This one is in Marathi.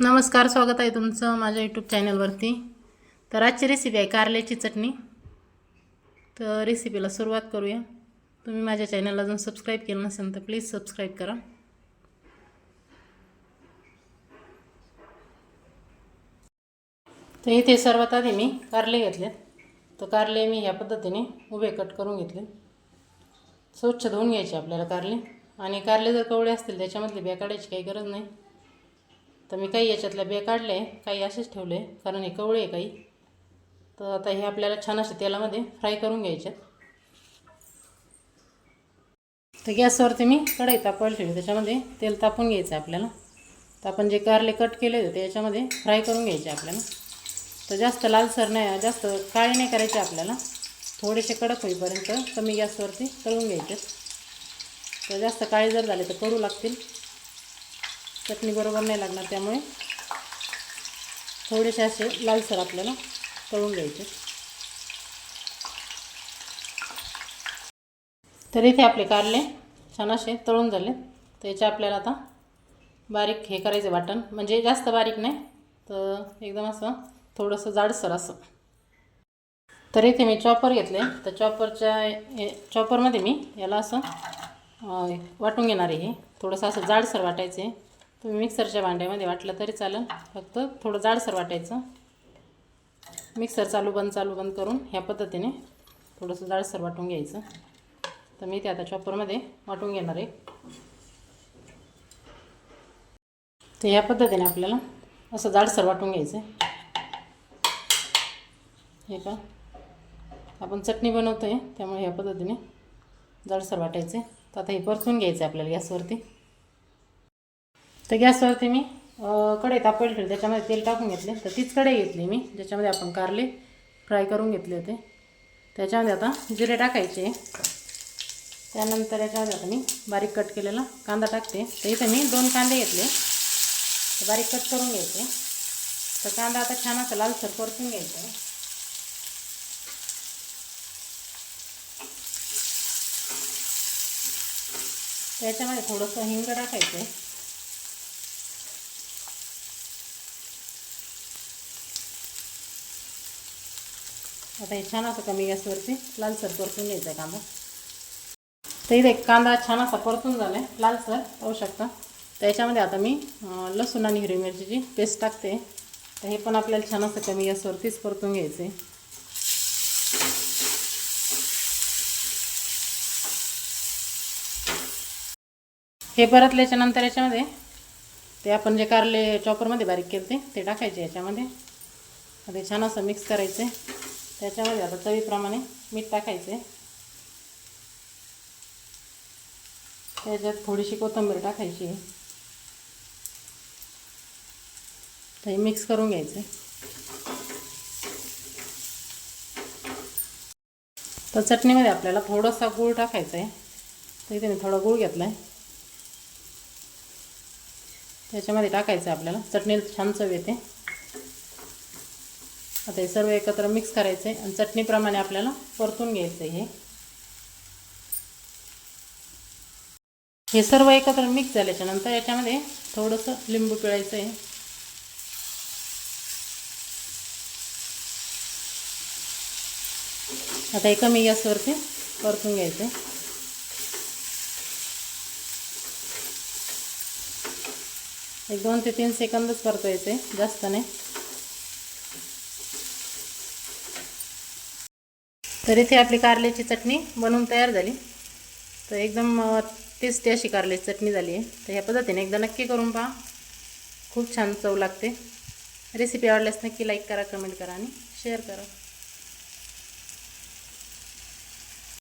नमस्कार स्वागत आहे तुमचं माझ्या यूट्यूब चॅनलवरती तर आजची रेसिपी आहे कारल्याची चटणी. तर रेसिपीला सुरुवात करूया. तुम्ही माझ्या चॅनलला अजून सबस्क्राईब केलं नसेल तर प्लीज सबस्क्राईब करा. तर इथे सर्वात आधी मी कारले घेतले तर कारले मी ह्या पद्धतीने उभे कट करून घेतले. स्वच्छ धुवून घ्यायचे आपल्याला कारले. आणि कारले जर कवळे असतील त्याच्यामधले बॅ काढायची काही गरज नाही. तर मी काही याच्यातल्या बे काढले आहे काही असेच ठेवले कारण हे कवळे आहे काही. तर आता हे आपल्याला छान असे तेलामध्ये फ्राय करून घ्यायचे. तर गॅसवरती मी कढई तापवायला ठेवली त्याच्यामध्ये तेल तापून घ्यायचं आहे आपल्याला. तर आपण जे कारले कट केले होते याच्यामध्ये फ्राय करून घ्यायचे आपल्याला. तर जास्त लालसर नाही जास्त काळे नाही करायचे आपल्याला. थोडेसे कडक होईपर्यंत कमी गॅसवरती तळून घ्यायचे. तर जास्त काळे जर झाले तर कडू लागतील. चटणी बरोबर नाही लागणार त्यामुळे थोडेसे असे लालसर आपल्याला तळून घ्यायचे. तर इथे आपले कारले छान असे तळून झाले. तर याचे आपल्याला आता बारीक हे करायचं वाटण. म्हणजे जास्त बारीक नाही तर एकदम असं थोडंसं जाडसर असं. तर इथे मी चॉपर घेतले. तर चॉपरच्या चॉपरमध्ये मी याला असं वाटून घेणार आहे हे. थोडंसं असं जाडसर वाटायचं आहे तुम्ही मिक्सरच्या भांड्यामध्ये वाटलं तरी चालेल. फक्त थोडं जाडसर वाटायचं. मिक्सर चालू बंद चालू बंद करून ह्या पद्धतीने थोडंसं जाडसर वाटून घ्यायचं. तर मी ते आता चॉपरमध्ये वाटून घेणार आहे. तर ह्या पद्धतीने आपल्याला असं जाडसर वाटून घ्यायचं हे का आपण चटणी बनवतो आहे त्यामुळे ह्या पद्धतीने जाडसर वाटायचे तर आता हे परतून घ्यायचं आहे आपल्याला गॅसवरती. तर गॅसवरती मी कढई तापवायला ठेवली. त्याच्यामध्ये तेल टाकून घेतले. तर तीच कढई घेतली मी. ज्याच्यामध्ये आपण कारले फ्राय करून घेतले होते. त्याच्यामध्ये आता जिरे टाकायचे. त्यानंतर याच्यामध्ये आता मी बारीक कट केलेला कांदा टाकते. तर इथे मी दोन कांदे घेतले. तर बारीक कट करून घ्यायचे. तर कांदा आता छान असं लालसर परतून घ्यायचा. आहे त्याच्यामध्ये थोडंसं हिंग टाकायचं. आता हे छान असं कमी गॅसवरती लालसर परतून घ्यायचा आहे कांदा. तर इथे कांदा छान असा परतून झाला आहे लालसर पाहू शकता. त्याच्यामध्ये आता मी लसूण आणि हिरवी मिरचीची पेस्ट टाकते. तर हे पण आपल्याला छान असं कमी गॅसवरतीच परतून घ्यायचं आहे हे परतल्याच्यानंतर याच्यामध्ये ते आपण जे कारले चॉपरमध्ये बारीक केले ते टाकायचे याच्यामध्ये. ते छान असं मिक्स करायचं त्याच्यामध्ये आता चवीप्रमाणे मीठ टाकायचे. त्याच्यात थोडीशी कोथिंबीर टाकायची. आहे ते मिक्स करून घ्यायचे. तर चटणीमध्ये आपल्याला थोडासा गूळ टाकायचा आहे तर इथे मी थोडा गूळ घेतला आहे त्याच्यामध्ये टाकायचं आहे आपल्याला. चटणीला छान चव येते. आता हे सर्व एकत्र मिक्स करायचं आहे आणि चटणीप्रमाणे आपल्याला परतून घ्यायचं आहे हे. हे सर्व एकत्र मिक्स झाल्याच्यानंतर याच्यामध्ये थोडंसं लिंबू पिळायचं आहे आता हे कमी गॅसवरती परतून घ्यायचं आहे एक दोन ते तीन सेकंदच परतायचे जास्त नाही. तर इथे आपली कारल्याची चटणी बनवून तयार झाली. तर एकदम टेस्टी अशी कारल्याची चटणी झाली आहे. तर ह्या पद्धतीने एकदा नक्की करून पहा. खूप छान चव लागते. रेसिपी आवडल्यास नक्की लाईक करा कमेंट करा आणि शेअर करा.